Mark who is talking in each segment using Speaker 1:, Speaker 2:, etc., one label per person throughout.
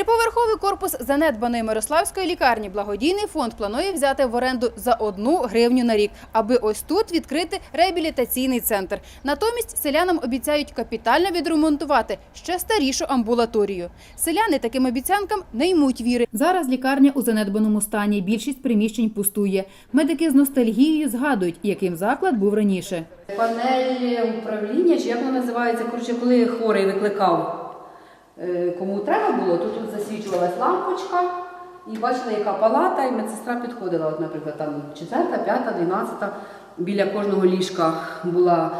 Speaker 1: Триповерховий корпус занедбаної Мирославської лікарні благодійний фонд планує взяти в оренду за одну гривню на рік, аби ось тут відкрити реабілітаційний центр. Натомість селянам обіцяють капітально відремонтувати ще старішу амбулаторію. Селяни таким обіцянкам не ймуть віри. Зараз лікарня у занедбаному стані. Більшість приміщень пустує. Медики з ностальгією згадують, яким заклад був раніше. Панель управління, чи як вона називається, коротше, коли хворий викликав. Е, кому треба було, то тут засвічувалась лампочка, і бачила, яка палата, і медсестра підходила. От, наприклад, там четверта, п'ята, дванадцята. Біля кожного ліжка була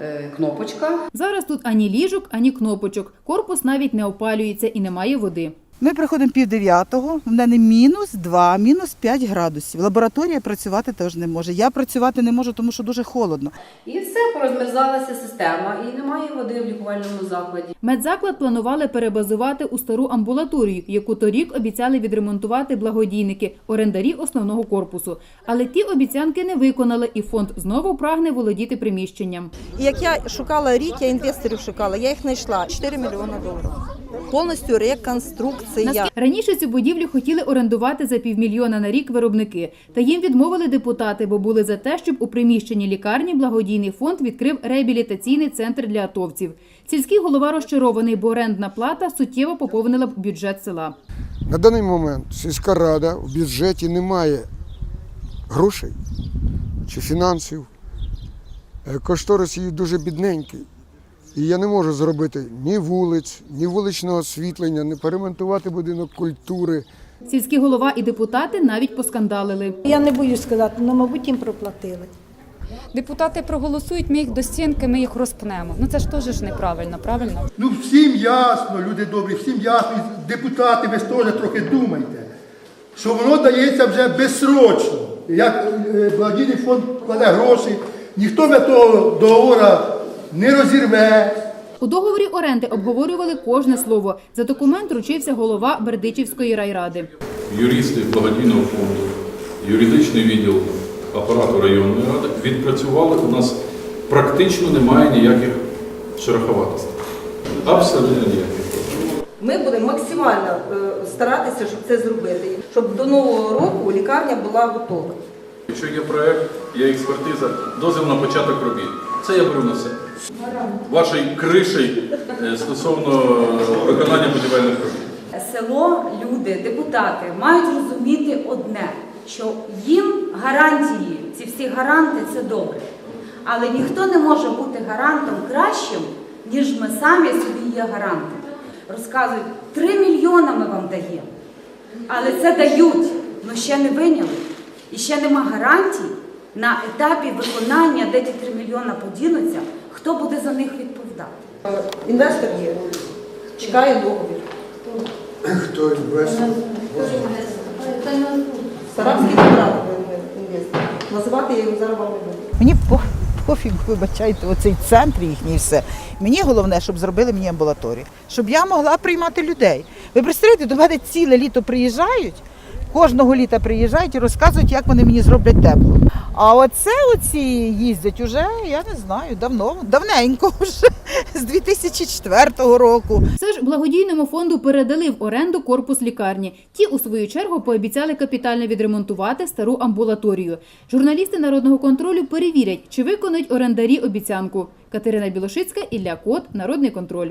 Speaker 1: е, кнопочка. Зараз тут ані ліжок, ані кнопочок. Корпус навіть не опалюється і немає води.
Speaker 2: Ми приходимо пів дев'ятого, в мене мінус 2, мінус 5 градусів. Лабораторія працювати теж не може. Я працювати не можу, тому що дуже холодно.
Speaker 1: І все, порозмерзалася система, і немає води в лікувальному закладі. Медзаклад планували перебазувати у стару амбулаторію, яку торік обіцяли відремонтувати благодійники, орендарі основного корпусу. Але ті обіцянки не виконали, і фонд знову прагне володіти приміщенням.
Speaker 3: І як я шукала рік, я інвесторів шукала, я їх знайшла 4 мільйони доларів. Повністю реконструкція.
Speaker 1: Раніше цю будівлю хотіли орендувати за півмільйона на рік виробники, та їм відмовили депутати, бо були за те, щоб у приміщенні лікарні благодійний фонд відкрив реабілітаційний центр для атовців. Сільський голова розчарований, бо орендна плата суттєво поповнила б бюджет села.
Speaker 4: На даний момент сільська рада в бюджеті не має грошей чи фінансів. Е, Кошторис її дуже бідненький. І я не можу зробити ні вулиць, ні вуличного освітлення, ні перемонтувати будинок культури.
Speaker 1: Сільський голова і депутати навіть поскандалили.
Speaker 5: Я не боюсь сказати, але, мабуть, їм проплатили.
Speaker 6: Депутати проголосують, ми їх до стінки, ми їх розпнемо. Ну це ж теж ж неправильно, правильно?
Speaker 7: Ну всім ясно, люди добрі, всім ясно, депутати, ви теж трохи думайте, що воно дається вже безсрочно. Як е, благодійний фонд кладе гроші, ніхто від того договору не розірве.
Speaker 1: У договорі оренди обговорювали кожне слово. За документ ручився голова Бердичівської райради.
Speaker 8: юристи благодійного фонду, юридичний відділ апарату районної ради відпрацювали. У нас практично немає ніяких шероховатостей. Абсолютно ніяких.
Speaker 3: Ми будемо максимально е, старатися, щоб це зробити, щоб до нового року лікарня була готова.
Speaker 8: Якщо є проект, є експертиза, дозвіл на початок робіт. Це я беру на себе. Вашої криші е, стосовно виконання будівельних робіт.
Speaker 9: село, люди, депутати мають розуміти одне, що їм гарантії, ці всі гаранти це добре. Але ніхто не може бути гарантом кращим, ніж ми самі собі є гарантом. Розказують, 3 мільйона ми вам даємо. Але це дають, але ще не виняли. І ще нема гарантій на етапі виконання, де ті 3 мільйона подінуться, хто буде за них відповідати.
Speaker 3: Е, Інвестор є, чекає договір.
Speaker 4: Хто інвестор?
Speaker 3: Саратський добрав інвестор. Називати я його зараз вам не буду.
Speaker 2: Мені по- пофіг, вибачайте, оцей центр їхній і все. Мені головне, щоб зробили мені амбулаторію, щоб я могла приймати людей. Ви представляєте, до мене ціле літо приїжджають, кожного літа приїжджають і розказують, як вони мені зроблять тепло. А оце оці їздять уже, я не знаю, давно, давненько вже, з 2004 року.
Speaker 1: Все ж благодійному фонду передали в оренду корпус лікарні. Ті, у свою чергу, пообіцяли капітально відремонтувати стару амбулаторію. Журналісти народного контролю перевірять, чи виконують орендарі обіцянку. Катерина Білошицька, Ілля Кот, Народний контроль.